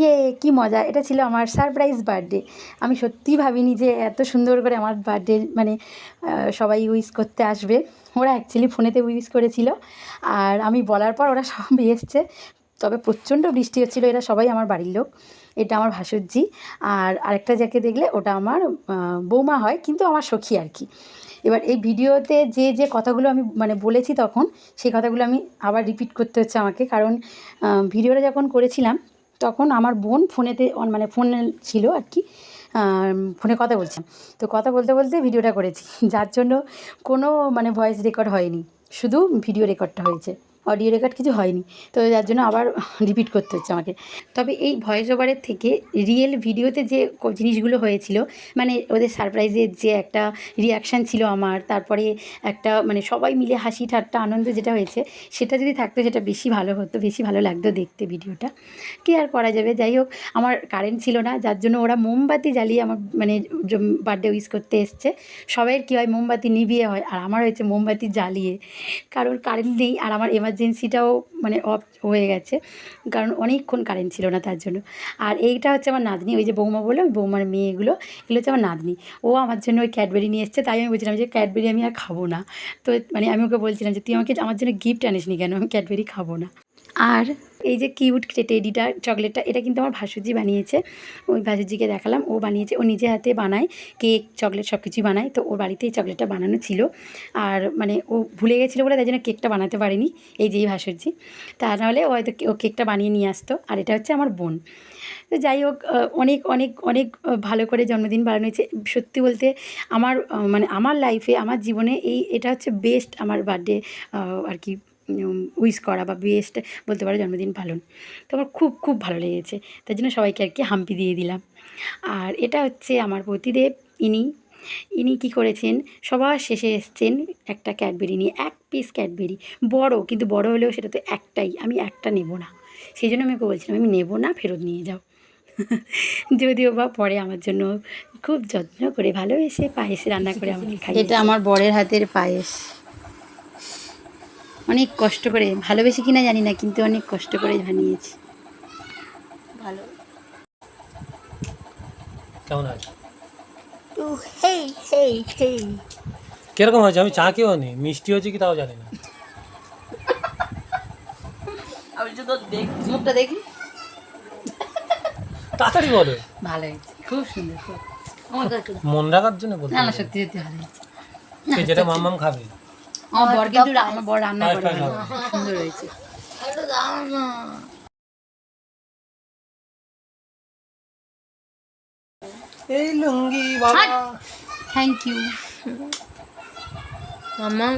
ইয়ে কি মজা। এটা ছিল আমার সারপ্রাইজ বার্থডে আমি সত্যিই ভাবিনি যে এত সুন্দর করে আমার বার্থডে মানে সবাই উইশ করতে আসবে। ওরা অ্যাকচুয়ালি ফোনেতে উইশ করেছিল। আর আমি বলার পর ওরা সবাই এসছে। তবে প্রচণ্ড বৃষ্টি হচ্ছিল। এরা সবাই আমার বাড়ির লোক। এটা আমার ভাসুরজি। আর আরেকটা যাকে দেখলে, ওটা আমার বৌমা হয়, কিন্তু আমার সখী আর কি। এবার এই ভিডিওতে যে যে কথাগুলো আমি মানে বলেছি তখন, সেই কথাগুলো আমি আবার রিপিট করতে হচ্ছে আমাকে। কারণ ভিডিওটা যখন করেছিলাম তখন আমার বোন ফোনেতে মানে ফোনে ছিল আর কি ফোনে কথা বলছিলাম তো কথা বলতে বলতে ভিডিওটা করেছি। যার জন্য কোনো মানে ভয়েস রেকর্ড হয়নি। শুধু ভিডিও রেকর্ডটা হয়েছে। অডিও রেকর্ড কিছু হয়নি। তো যার জন্য আবার রিপিট করতে হচ্ছে আমাকে। তবে এই ভয়েস ওভারের থেকে রিয়েল ভিডিওতে যে জিনিসগুলো হয়েছিল মানে ওদের সারপ্রাইজের যে একটা রিয়াকশান ছিল আমার, তারপরে একটা মানে সবাই মিলে হাসি ঠাট্টা আনন্দ যেটা হয়েছে, সেটা যদি থাকতো সেটা বেশি ভালো হতো, বেশি ভালো লাগতো দেখতে ভিডিওটা কি আর করা যাবে? যাই হোক, আমার কারেন্ট ছিল না, যার জন্য ওরা মোমবাতি জ্বালিয়ে আমার মানে বার্থডে উইশ করতে এসছে। সবাইয়ের কী হয়, মোমবাতি নিভিয়ে হয়, আর আমার হয়েছে মোমবাতি জ্বালিয়ে। কারণ কারেন্ট নেই, আর আমার এমার্জেন্সিটাও মানে অফ হয়ে গেছে, কারণ অনেকক্ষণ কারেন্ট ছিল না তার জন্য। আর এইটা হচ্ছে আমার নাতনি, ওই যে বৌমা বললাম, ওই বৌমার মেয়েগুলো, এগুলো হচ্ছে আমার নাতনি। ও আমার জন্য ওই ক্যাডবেরি নিয়ে এসছে, তাই আমি বলছিলাম যে ক্যাডবেরি আমি আর খাব না। তো মানে আমি ওকে বলছিলাম যে, তুই আমাকে আমার জন্য গিফট আনিসনি কেন? আমি ক্যাডবেরি খাব না। আর এই যে কিউট টেডিটা, চকলেটটা, এটা কিন্তু আমার ভাসুজি বানিয়েছে। ওই ভাসুজিকে দেখালাম, ও বানিয়েছে, ও নিজে হাতে বানায়, কেক, চকলেট সব কিছুই বানায়, তো ওর বাড়িতে এই চকলেটটা বানানো ছিল। আর মানে ও ভুলে গেছিল বলে, তাই জন্য কেকটা বানাতে পারিনি, এই যে এই ভাসুজি তা নাহলে ও হয়তো ও কেকটা বানিয়ে নিয়ে আসতো, আর এটা হচ্ছে আমার বোন। তো যাই হোক অনেক অনেক অনেক ভালো করে জন্মদিন পালন হয়েছে। সত্যি বলতে আমার মানে আমার লাইফে আমার জীবনে এই, এটা হচ্ছে বেস্ট আমার বার্থডে আর কি উইশ করা বা বেস্ট বলতে পারো জন্মদিন পালন। তো আমার খুব খুব ভালো লেগেছে। তার জন্য সবাইকে আর কি হাম্পি দিয়ে দিলাম। আর এটা হচ্ছে আমার প্রতিদেব ইনি ইনি কি করেছেন? সবার শেষে এসছেন একটা ক্যাডবেরি নিয়ে। এক পিস ক্যাডবেরি। বড়, কিন্তু বড় হলেও সেটা তো একটাই। আমি একটা নেব না। সেই জন্য আমি ওকে বলছিলাম, আমি নেব না, ফেরত নিয়ে যাও। যদিও বা পরে আমার জন্য খুব যত্ন করে ভালোবেসে পায়েস রান্না করে আমাকে খাই এটা আমার বরের হাতের পায়েস। অনেক কষ্ট করে ভালোবেসে কিনা জানি না কিন্তু অনেক কষ্ট করে বানিয়েছি ভালো। কেমন আছে? তো হেই হেই হেই। কীরকম হয়েছে? আমি চা কেউ নি। মিষ্টি হয়েছে কি তাও জানি না। আমি তো মুখটা দেখি। তাড়াতাড়ি বলো। ভালো হয়েছে। খুব সুন্দর মন রাখার জন্য বলতে না। সত্যি সত্যি ভালো হয়েছে। যেটা মামাম খাবে। আমার বর কিন্তু আমার বর রান্না করে। পায়েস ভালো। হবে। সুন্দর হয়েছে। এটা দাও না। এই লুঙ্গি বাবা। থ্যাংক ইউ মামা।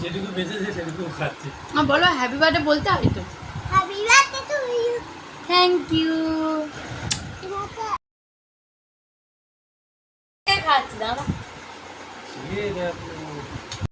যেটুকু বেঁচেছে সেটুকু খাচ্ছে। বলো হ্যাপি বার্থডে বলতে হয় তো। থ্যাংক ইউ খাচ্ছিলাম